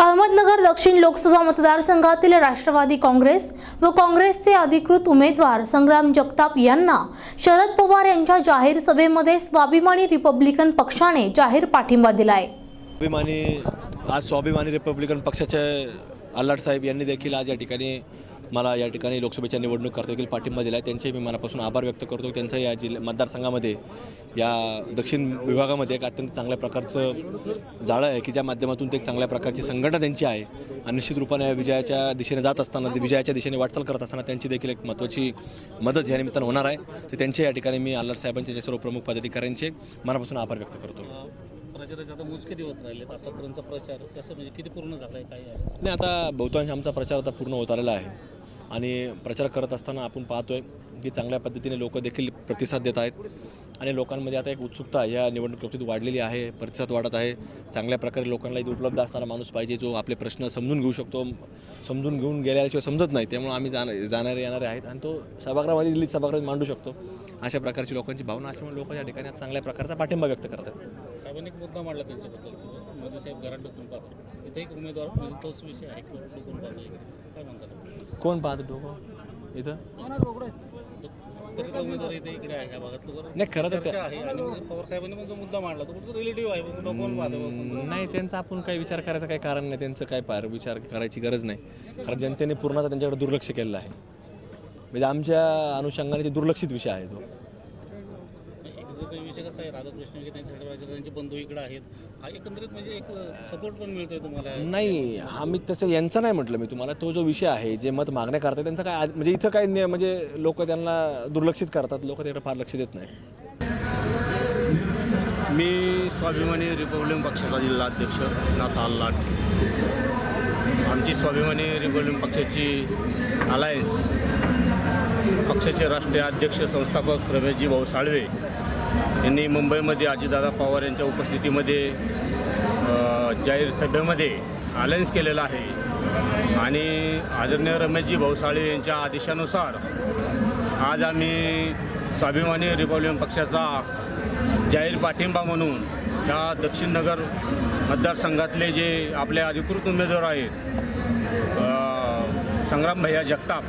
अहमदनगर दक्षिण लोकसभा मतदारसंघातील राष्ट्रवादी काँग्रेस व काँग्रेसचे अधिकृत उमेदवार संग्राम जगताप यांना शरद पवार यांच्या जाहीर सभेमध्ये स्वाभिमानी रिपब्लिकन पक्षाने जाहीर पाठिंबा दिलाय. स्वाभिमानी आज स्वाभिमानी रिपब्लिकन पक्षाचे आल्हाड साहेब यांनी देखील आज या ठिकाणी मला या ठिकाणी लोकसभेच्या निवडणूक करता देखील पाठिंबा दिला आहे त्यांचे मी मनापासून आभार व्यक्त करतो. त्यांचं या जिल्ह्या मतदारसंघामध्ये या दक्षिण विभागामध्ये एक अत्यंत चांगल्या प्रकारचं जाळं आहे की ज्या माध्यमातून ते एक चांगल्या प्रकारची संघटना त्यांची आहे. आणि निश्चित रूपाने विजयाच्या दिशेने जात असताना विजयाच्या दिशेने वाटचाल करत असताना त्यांची देखील एक महत्त्वाची मदत या निमित्तानं होणार आहे. तर त्यांचे या ठिकाणी मी आल्हाड साहेबांचे सर्व प्रमुख पदाधिकाऱ्यांचे मनापासून आभार व्यक्त करतो. प्रचाराचे आता मोजके दिवस आतापर्यंतचा प्रचार कसं म्हणजे किती पूर्ण झाला आहे? काय नाही आता बहुतांश आमचा प्रचार आता पूर्ण होत आलेला आहे. आणि प्रचार करत असताना आपण पाहतोय की चांगल्या पद्धतीने लोक देखील प्रतिसाद देत आहेत. आणि लोकांमध्ये आता एक उत्सुकता या निवडणूक बाबतीत वाढलेली आहे. प्रतिसाद वाढत आहे. चांगल्या प्रकारे लोकांना इथे उपलब्ध असणारा माणूस पाहिजे जो आपले प्रश्न समजून घेऊ शकतो. समजून घेऊन गेल्याशिवाय समजत नाही. त्यामुळे आम्ही जाण जाणारे येणारे आहेत आणि तो सभागृहामध्ये दिल्लीत सभागृहात मांडू शकतो. अशा प्रकारची लोकांची भावना असल्यामुळे लोक या ठिकाणी चांगल्या प्रकारचा पाठिंबा व्यक्त करतात. साहेबांनी एक मुद्दा मांडला त्यांच्याबद्दल. साहेब घरात डोकून पाहतात? एक उमेदवार म्हणजे तोच विषय आहे. डोकून पाहतो काय म्हणतात? कोण पाहतो डोकं इथं? तरी तो उमेदवार इथे इकडे आहे ह्या भागातलं बरं. नाही खरं तर त्या चर्चा आहे. आणि पवार साहेबांनी पण जो मुद्दा मांडला तो कुठं रिलेटिव्ह आहे नाही त्यांचा आपण काही विचार करायचं काही कारण नाही त्यांचं काय फार विचार करायची गरज नाही. कारण जनतेने पूर्णतः त्यांच्याकडे दुर्लक्ष केलेलं आहे. म्हणजे आमच्या अनुषंगाने ते दुर्लक्षित विषय आहे तो. एकंदरीत विषय कसा आहे? राधाकृष्ण विखे त्यांच्याकडे त्यांचे बंधू इकडे आहेत. हा एकंदरीत म्हणजे एक सपोर्ट पण मिळतोय तुम्हाला? नाही हा मी तसं यांचं नाही म्हटलं मी तुम्हाला. तो जो विषय आहे जे मत मागण्या करतात त्यांचा काय आज- म्हणजे इथं काय म्हणजे लोक त्यांना दुर्लक्षित करतात लोक त्याकडे फार लक्ष देत नाही. मी स्वाभिमानी रिपब्लिकन पक्षाचा जिल्हा अध्यक्ष नाथ आल्लाट आमची स्वाभिमानी रिपब्लिकन पक्षाची अलायन्स पक्षाचे राष्ट्रीय अध्यक्ष संस्थापक रमेशजी भाऊ साळवे. यांनी मुंबईमध्ये अजितदादा पवार यांच्या उपस्थितीमध्ये जाहीर सभेमध्ये अलायन्स केलेला आहे. आणि आदरणीय रमेशजी भाऊ यांच्या आदेशानुसार आज आम्ही स्वाभिमानी रिपब्लिकन पक्षाचा जाहीर पाठिंबा म्हणून ह्या दक्षिण नगर मतदारसंघातले जे आपले अधिकृत उमेदवार आहेत संग्राम भैया जगताप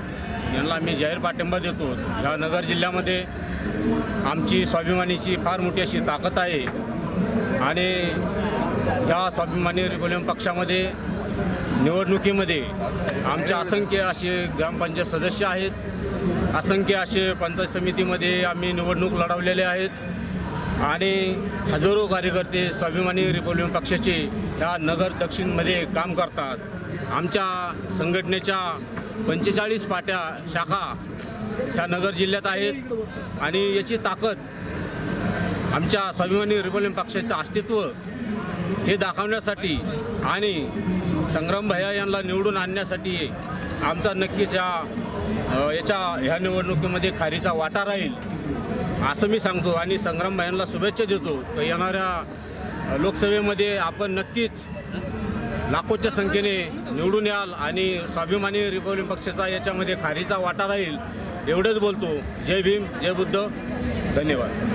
यांना आम्ही जाहीर पाठिंबा देतो. ह्या नगर जिल्ह्यामध्ये आमची स्वाभिमानीची फार मोठी अशी ताकद आहे. आणि ह्या स्वाभिमानी रिपब्लिकन पक्षामध्ये निवडणुकीमध्ये आमचे असंख्य असे ग्रामपंचायत सदस्य आहेत. असंख्य असे पंचायत समितीमध्ये आम्ही निवडणूक लढवलेले आहेत. आणि हजारो कार्यकर्ते स्वाभिमानी रिपब्लिकन पक्षाचे ह्या नगर दक्षिणमध्ये काम करतात. आमच्या संघटनेच्या पंचेचाळीस पाट्या शाखा ह्या नगर जिल्ह्यात आहेत आणि याची ताकद आमच्या स्वाभिमानी रिपब्लिकन पक्षाचं अस्तित्व हे दाखवण्यासाठी आणि संग्राम भैया यांना निवडून आणण्यासाठी आमचा नक्कीच या याच्या ह्या निवडणुकीमध्ये खारीचा वाटा राहील. असं मी सांगतो आणि संग्राम भाईंना शुभेच्छा देतो. तर येणाऱ्या लोकसभेमध्ये आपण नक्कीच लाखोच्या संख्येने निवडून याल आणि स्वाभिमानी रिपब्लिक पक्षाचा याच्यामध्ये खारीचा वाटा राहील एवढंच बोलतो. जय भीम जय बुद्ध. धन्यवाद.